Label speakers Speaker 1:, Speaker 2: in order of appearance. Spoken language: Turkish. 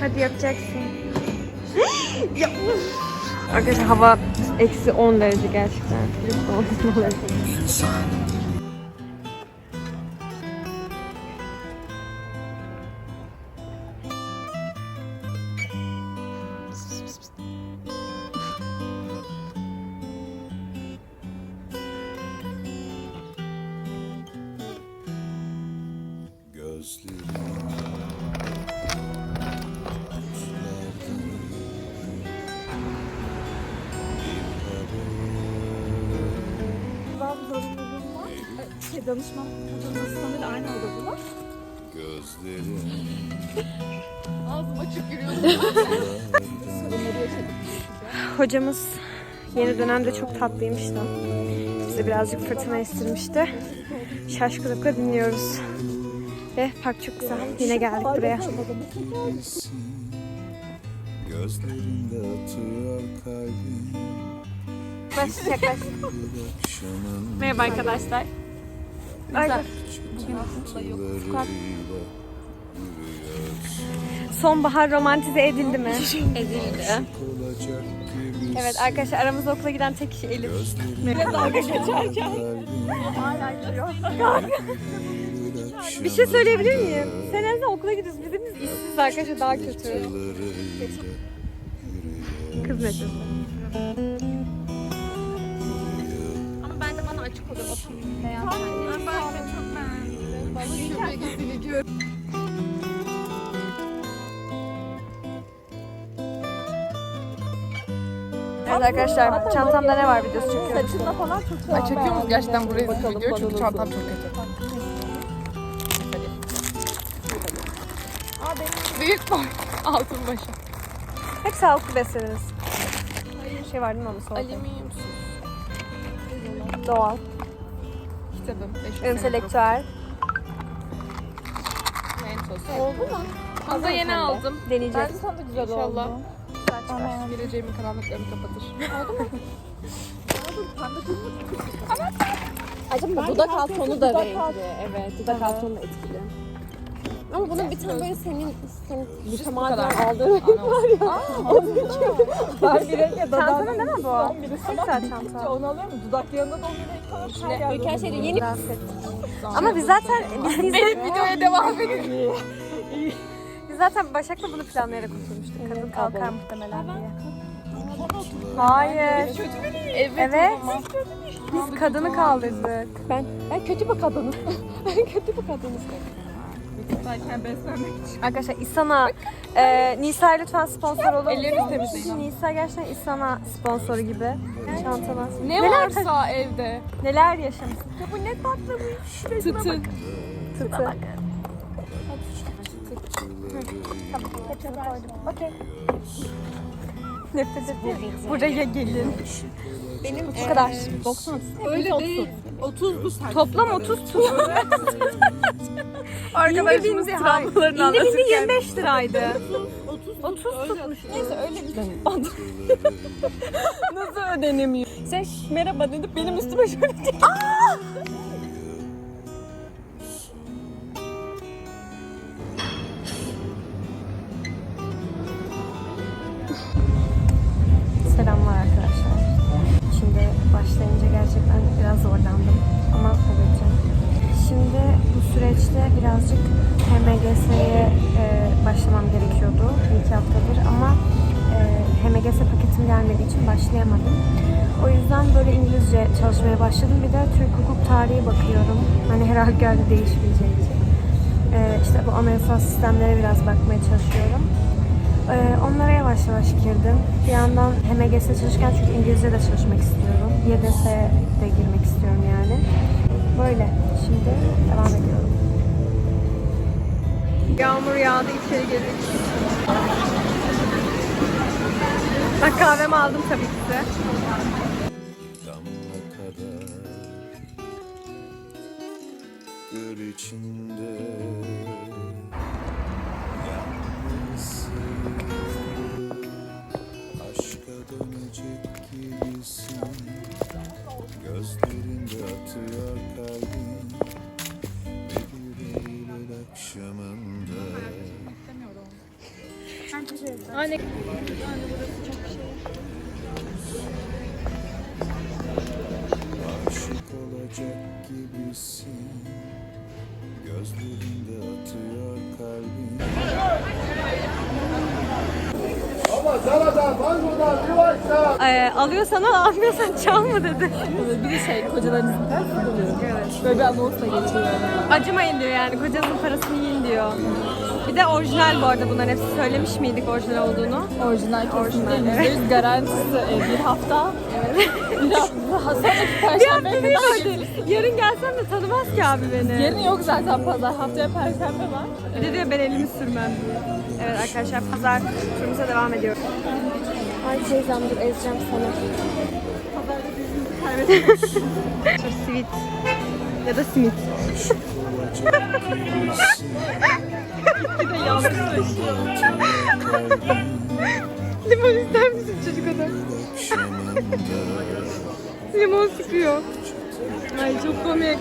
Speaker 1: Hadi yapacaksın. Arkadaşlar hava eksi 10 derece gerçekten.
Speaker 2: Danışman hocanın asistanıyla aynı odadalar. Ağzım açık. Sorunları yaşadık.
Speaker 1: Hocamız yeni dönemde çok tatlıymış da. Bize birazcık fırtına estirmişti. Şaşkınlıkla dinliyoruz. Ve park çok güzel. Yine geldik buraya.
Speaker 3: Gözlerinde atıyor kalbim.
Speaker 2: Merhaba arkadaşlar.
Speaker 1: Sonbahar romantize edildi mi?
Speaker 2: Edildi.
Speaker 1: Evet arkadaşlar aramızda okula giden tek kişi Elif.
Speaker 2: Dalga geçerken.
Speaker 1: Bir şey söyleyebilir miyim? Sen en okula gidiyorsun. Bizim biz işsiz arkadaşlar daha kötü. Kız metresi.
Speaker 2: Açık olur. Otur. Beyaz. Ben çok beğendim. Balık köpeği gör.
Speaker 1: Evet arkadaşlar çantamda ne var videosu çekiyoruz.
Speaker 2: Saçınla falan çok
Speaker 4: Ay çekiyor musun gerçekten burayı video çünkü çantam çok kötü. Büyük boy. Altın başı.
Speaker 1: Hep sağlıklı besleniriz. Bir şey var değil mi onu sonra?
Speaker 4: Alüminyum
Speaker 1: Doğal,
Speaker 4: kitabım. 500 sene
Speaker 1: entelektüel.
Speaker 4: Mentos. Oldu mu? Fazla yeni aldım.
Speaker 1: Deneyeceğiz.
Speaker 2: sana da güzel
Speaker 4: İnşallah.
Speaker 2: Ben
Speaker 4: Geleceğimin karanlıklarını kapatır.
Speaker 5: Acaba dudak alt tonu da renkli. Evet, dudak alt tonu da etkili. Ama bunun bir tane böyle senin senin mütemadiyen aldığın renk var ya. Ben bir renk ya
Speaker 1: Çanta ne mi bu? Çok güzel çanta.
Speaker 2: Onu alıyor mu? Dudak yanında da onu renk kalır. Her yerde
Speaker 5: Ülker şeyde yeni.
Speaker 1: Ama biz zaten biz Nisan,
Speaker 4: Videoya devam edin.
Speaker 1: biz zaten Başak'la bunu planlayarak oturmuştuk. Kadın kalkar muhtemelen diye. Hayır.
Speaker 4: Evet.
Speaker 1: Evet. Biz kadını kaldırdık.
Speaker 5: ben ben kötü bir kadınım. ben kötü bir kadınım.
Speaker 4: Sayken beslenmek için.
Speaker 1: Arkadaşlar İsana, e, Nisa lütfen sponsor olur
Speaker 4: Ellerinizi temizleyin.
Speaker 1: Nisa gerçekten İsana sponsoru gibi. Çantalar.
Speaker 4: Ne
Speaker 1: Neler
Speaker 4: varsa evde.
Speaker 1: Neler yaşamışsın. Ya bu ne tatlıymış.
Speaker 4: Tıtı.
Speaker 1: Tıtı.
Speaker 3: Çığlarıyla
Speaker 1: Okey. Nefret ediyorum. Buraya gelin. Benim bu kadar.
Speaker 5: 90.
Speaker 4: Öyle değil. 30 bu saç.
Speaker 1: Toplam 30 tut.
Speaker 4: Arkadaşımız travmalarını
Speaker 1: bindi 25 liraydı. 30 tutmuş.
Speaker 5: Neyse öyle bir Nasıl ödenemiyor? Sen "Şş, merhaba dedi benim üstüme şöyle
Speaker 1: Selamlar başlayamadım. O yüzden böyle İngilizce çalışmaya başladım. Bir de Türk hukuk tarihi bakıyorum. Hani her halükarda değişmeyeceği için. E, işte bu anayasal sistemlere biraz bakmaya çalışıyorum. Ee, onlara yavaş yavaş girdim. Bir yandan HMGS çalışırken çünkü İngilizce de çalışmak istiyorum. YDS'ye de girmek istiyorum yani. Böyle. Şimdi devam ediyorum. Yağmur yağdı içeri girdik. Ben kahvemi aldım tabii ki de.
Speaker 3: Gözlerinde atıyor kalbin Bir Eylül akşamında
Speaker 2: Anne.
Speaker 3: Aşık gibisin Gözlerinde atıyor kalbin
Speaker 1: Ee, alıyorsan al, almıyorsan çalma dedi.
Speaker 2: bir de şey kocalarınızın parası buluyor. Evet. Böyle bir anonsla geçiyor.
Speaker 1: Acımayın diyor yani kocanızın parasını yiyin diyor. Bir de orijinal bu arada bunların hepsi söylemiş miydik orijinal olduğunu?
Speaker 2: Orijinal kesinlikle
Speaker 1: Orijinal,
Speaker 2: %100 garantisi e, bir hafta. bir hafta. Sonraki perşembe
Speaker 1: Değil
Speaker 2: kadar
Speaker 1: hadi. Yarın gelsem de tanımaz ki abi beni.
Speaker 2: Yarın yok zaten pazar. Haftaya perşembe var.
Speaker 1: Bir de diyor ben elimi sürmem diyor. Evet arkadaşlar pazar turumuza devam ediyoruz. Ay teyzem dur ezeceğim sana. Dizimizi kaybettim. Sweet. Ya da simit. Limon ister misin çocuk adam? Limon sıkıyor. Ay çok komik.